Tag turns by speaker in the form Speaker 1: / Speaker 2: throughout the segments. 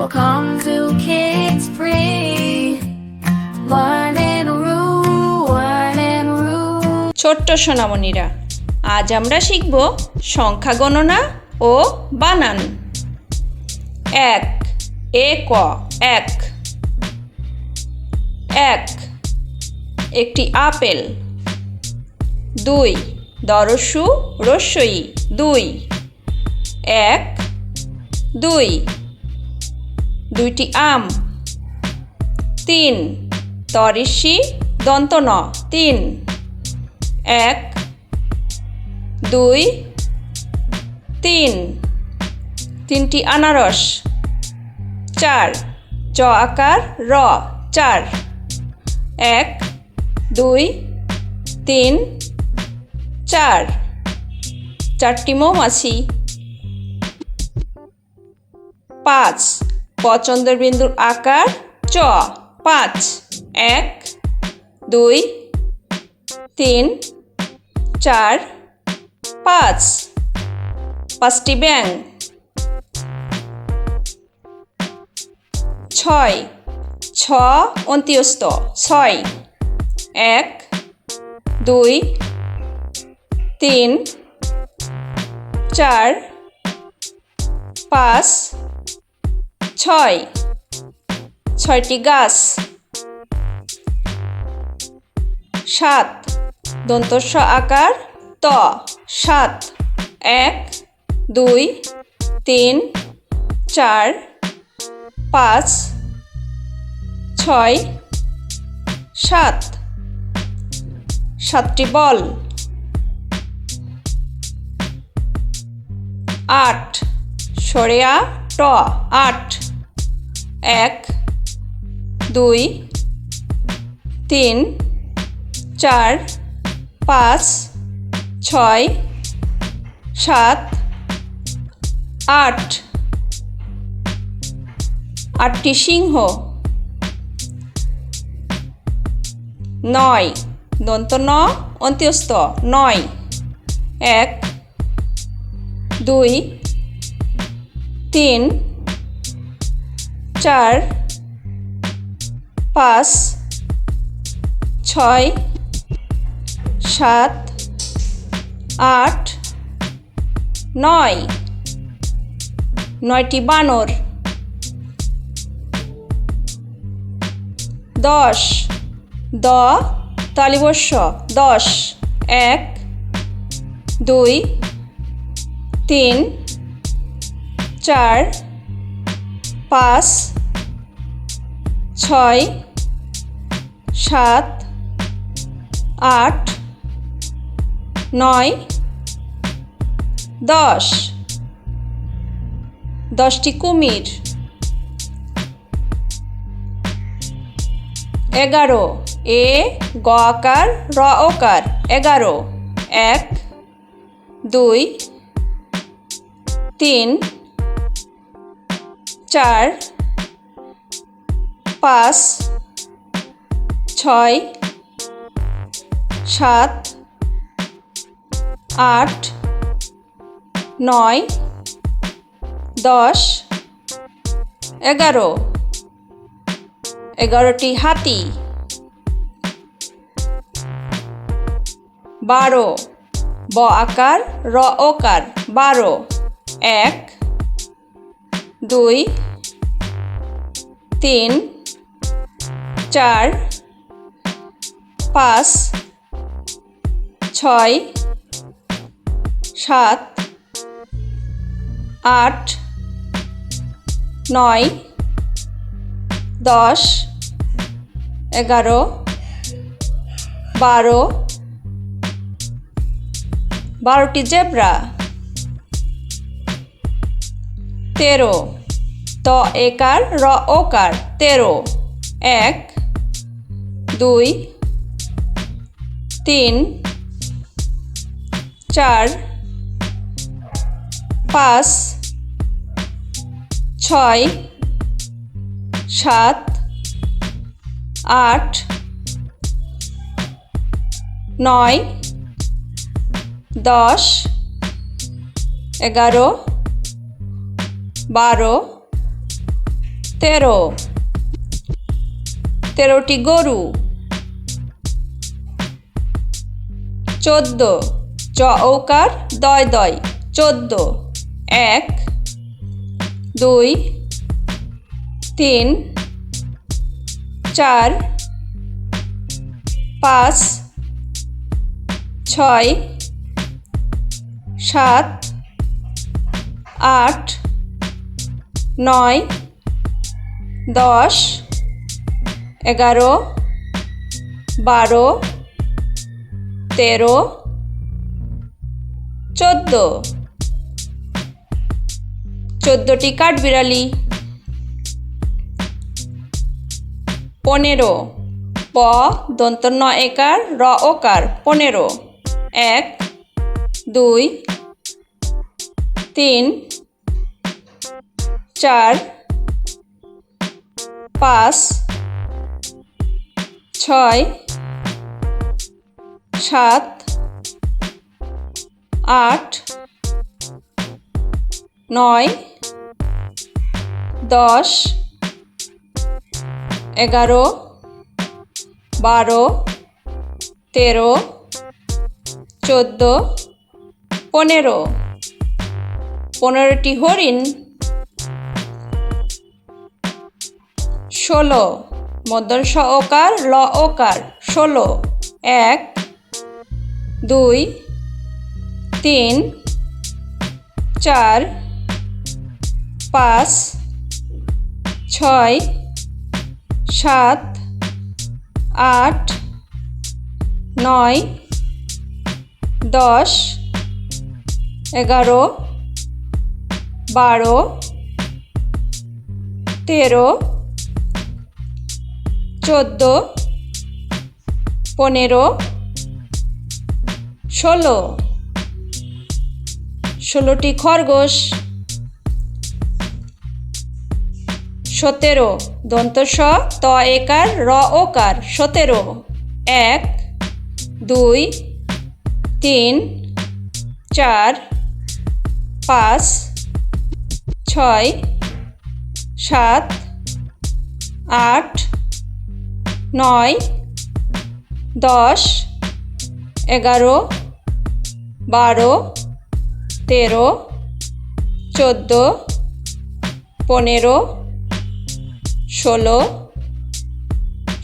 Speaker 1: Welcome to Kids Free. Learn and rule, learn and rule.
Speaker 2: ছোট্ট সোনামণিরা আজ আমরা শিখব সংখ্যা গণনা ও বানান এক এ ক এক এক একটি আপেল দুই দরসু রসই দুই এক দুই দুইটি আম তিন তরিষি দন্ত ন তিন এক দুই তিন তিনটি আনারস চার চ আকার র চার এক দুই তিন চার চারটি মৌমাছি পাঁচ পছন্দের বিন্দুর আকার চ পাঁচ এক দুই তিন চার পাঁচ পাঁচটি ব্যাং ছয় ছ অন্ত্যস্ত ছয় এক দুই তিন চার পাঁচ ছয় ছয়টি গাছ সাত দন্তস্ব আকার ত সাত এক দুই তিন চার পাঁচ ছয় সাত সাতটি বল আট সরেয়া ট আট এক দুই তিন চার পাঁচ ছয় সাত আট আটটি সিংহ নয় দন্ত ন অন্ত্যস্ত নয় এক দুই তিন চার পাঁচ ছয় সাত আট নয় নয়টি বানর দশ দ তালিবস্য দশ এক দুই তিন চার পাঁচ ছয় সাত আট নয় দশ দশটি কুমির এগারো এ গ আকার র অকার এগারো এক দুই তিন চার পাঁচ ছয় সাত আট নয় দশ এগারো এগারোটি হাতি বারো ব আকার র ওকার বারো এক দুই তিন চার পাঁচ ছয় সাত আট নয় দশ এগারো বারো বারোটি জেব্রা তেরো ত একার র ওকার তেরো এক দুই তিন চার পাঁচ ছয় সাত আট নয় দশ এগারো বারো তেরো তেরোটি গরু চোদ্দ চ ঔকার দয় দয় চোদ্দ এক দুই তিন চার পাঁচ ছয় সাত আট নয় দশ এগারো বারো তেরো চোদ্দ চোদ্দটি কাঠবিড়ালি পনেরো প দন্ত ন একার র ওকার পনেরো এক দুই তিন চার পাঁচ ছয় সাত আট নয় দশ এগারো বারো তেরো চোদ্দো পনেরো পনেরোটি হরিণ ষোলো মধ্যর স ওকার ল ওকার ষোলো এক দুই তিন চার পাঁচ ছয় সাত আট নয় দশ এগারো বারো তেরো চোদ্দ পনেরো ষোলো ষোলোটি খরগোশ সতেরো দন্ত স ত একার র ওকার সতেরো এক দুই তিন চার পাঁচ ছয় সাত আট নয় দশ এগারো বারো তেরো চোদ্দো পনেরো ষোলো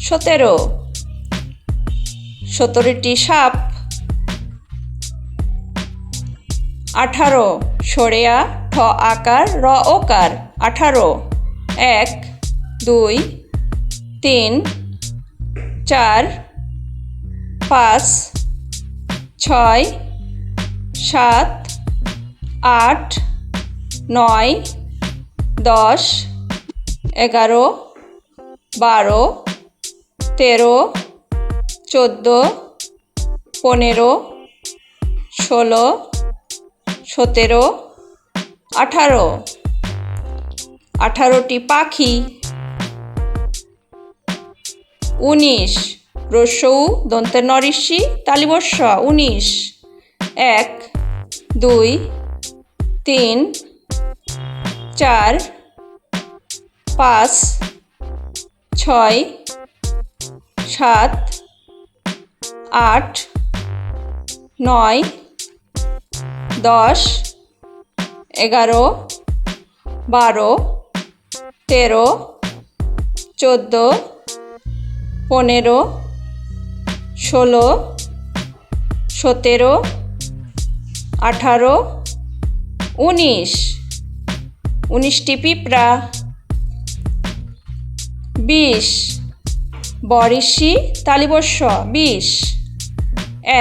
Speaker 2: সতেরো সতেরোটি সাপ আঠারো সরেয়া ঠ আকার র ওকার আঠারো এক দুই তিন চার পাঁচ ছয় সাত আট নয় দশ এগারো বারো তেরো চোদ্দো পনেরো ষোলো সতেরো আঠারো আঠারোটি পাখি উনিশ রসৌ দন্তের নরিষি তালিবস্য উনিশ এক দুই তিন চার পাঁচ ছয় সাত আট নয় দশ এগারো বারো তেরো চোদ্দো পনেরো ষোলো সতেরো আঠারো উনিশ উনিশটি পিঁপড়া বিশ বরিশি তালিবর্ষ বিশ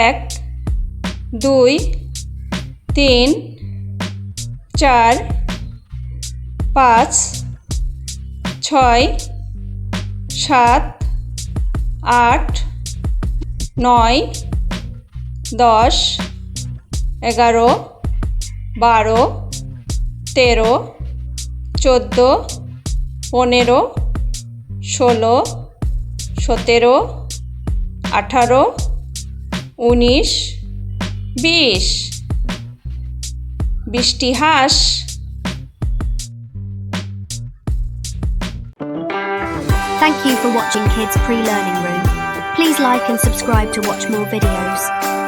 Speaker 2: এক দুই তিন চার পাঁচ ছয় সাত আট নয় দশ এগারো বারো তেরো চোদ্দো পনেরো ষোলো সতেরো আঠারো উনিশ বিশ বৃষ্টি হাঁস Thank you for watching Kids Pre-Learning Room. Please like and subscribe to watch more videos.